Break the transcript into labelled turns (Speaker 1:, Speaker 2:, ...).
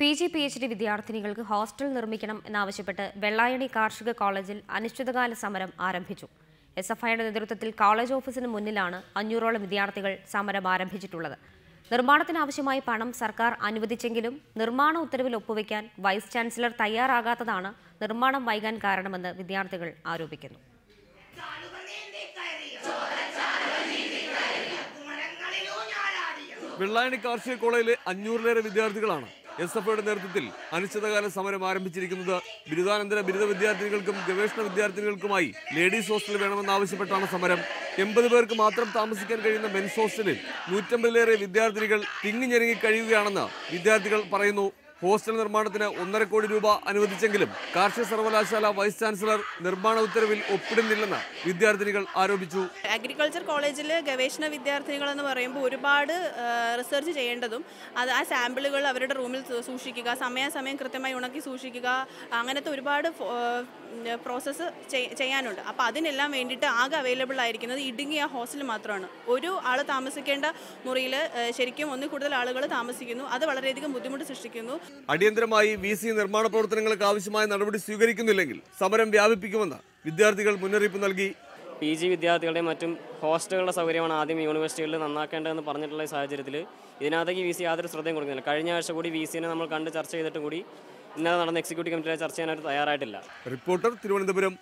Speaker 1: P G P H D വിദ്യാർത്ഥിനികൾക്ക് hostel നിർമ്മിക്കണം എന്നാവശ്യപ്പെട്ട് വെള്ളായണി കാർഷിക കോളേജിൽ അനിശ്ചിതകാല സമരം ആരംഭിച്ചു. എസ് എഫ് ഐയുടെ നേതൃത്വത്തിൽ കോളേജ് ഓഫീസിന് മുന്നിലാണ് അഞ്ഞൂറോളം വിദ്യാർത്ഥികൾ സമരം ആരംഭിച്ചിട്ടുള്ളത്. നിർമ്മാണത്തിനാവശ്യമായ പണം സർക്കാർ അനുവദിച്ചെങ്കിലും നിർമ്മാണ ഉത്തരവിൽ ഒപ്പുവെക്കാൻ വൈസ് ചാൻസലർ തയ്യാറാകാത്തതാണ് നിർമ്മാണം വൈകാൻ കാരണമെന്ന് വിദ്യാർത്ഥികൾ ആരോപിക്കുന്നു.
Speaker 2: വെള്ളായണി കാർഷിക കോളേജിലെ അഞ്ഞൂറിലേറെ വിദ്യാർത്ഥികളാണ് എസ് എഫ് ഐയുടെ നേതൃത്വത്തിൽ അനിശ്ചിതകാല സമരം ആരംഭിച്ചിരിക്കുന്നത് ബിരുദാനന്തര ബിരുദ വിദ്യാർത്ഥിനികൾക്കും ഗവേഷണ വിദ്യാർത്ഥിനികൾക്കുമായി ലേഡീസ് ഹോസ്റ്റൽ വേണമെന്നാവശ്യപ്പെട്ടാണ് സമരം. എൺപത് പേർക്ക് മാത്രം താമസിക്കാൻ കഴിയുന്ന മെൻസ് ഹോസ്റ്റലിൽ നൂറ്റമ്പതിലേറെ വിദ്യാർത്ഥികൾ തിങ്ങിഞ്ഞെരുങ്ങി കഴിയുകയാണെന്ന് വിദ്യാർത്ഥികൾ പറയുന്നു. ഹോസ്റ്റൽ നിർമ്മാണത്തിന് ഒന്നര കോടി രൂപ അനുവദിച്ചെങ്കിലും കാർഷിക സർവകലാശാല വൈസ് ചാൻസലർ നിർമ്മാണ ഉത്തരവിൽ ഒപ്പിടുന്നില്ലെന്ന് വിദ്യാർത്ഥിനികൾ ആരോപിച്ചു.
Speaker 3: അഗ്രികൾച്ചർ കോളേജിൽ ഗവേഷണ വിദ്യാർത്ഥിനികൾ എന്ന് പറയുമ്പോൾ ഒരുപാട് റിസർച്ച് ചെയ്യേണ്ടതും അത് ആ സാമ്പിളുകൾ അവരുടെ റൂമിൽ സൂക്ഷിക്കുക സമയാസമയം കൃത്യമായി ഉണക്കി സൂക്ഷിക്കുക അങ്ങനത്തെ ഒരുപാട് പ്രോസസ്സ് ചെയ്യാനുണ്ട്. അപ്പോൾ അതിനെല്ലാം വേണ്ടിയിട്ട് ആകെ അവൈലബിൾ ആയിരിക്കുന്നത് ഇടുങ്ങിയ ഹോസ്റ്റൽ മാത്രമാണ്. ഒരു ആൾ താമസിക്കേണ്ട മുറിയിൽ ശരിക്കും ഒന്നിൽ കൂടുതൽ ആളുകൾ താമസിക്കുന്നു. അത് വളരെയധികം ബുദ്ധിമുട്ട് സൃഷ്ടിക്കുന്നു.
Speaker 2: അടിയന്തരമായി വി സി നിർമ്മാണ പ്രവർത്തനങ്ങൾക്ക് ആവശ്യമായ നടപടി സ്വീകരിക്കുന്നില്ലെങ്കിൽ സമരം വ്യാപിപ്പിക്കുമെന്ന് വിദ്യാർത്ഥികൾ മുന്നറിയിപ്പ് നൽകി.
Speaker 4: പി ജി വിദ്യാർത്ഥികളുടെയും മറ്റും ഹോസ്റ്റലുകളുടെ സൗകര്യമാണ് ആദ്യം യൂണിവേഴ്സിറ്റികളിൽ നന്നാക്കേണ്ടതെന്ന് പറഞ്ഞിട്ടുള്ള സാഹചര്യത്തിൽ ഇതിനകത്തേക്ക് വി സി യാതൊരു ശ്രദ്ധയും കൊടുക്കുന്നില്ല. കഴിഞ്ഞ ആഴ്ച കൂടി വി സിനെ നമ്മൾ കണ്ട് ചർച്ച ചെയ്തിട്ടും കൂടി ഇന്നലെ നടന്ന എക്സിക്യൂട്ടീവ് കമ്മിറ്റിയിലെ ചർച്ച ചെയ്യാനായിട്ട് തയ്യാറായിട്ടില്ല.
Speaker 2: റിപ്പോർട്ടർ തിരുവനന്തപുരം.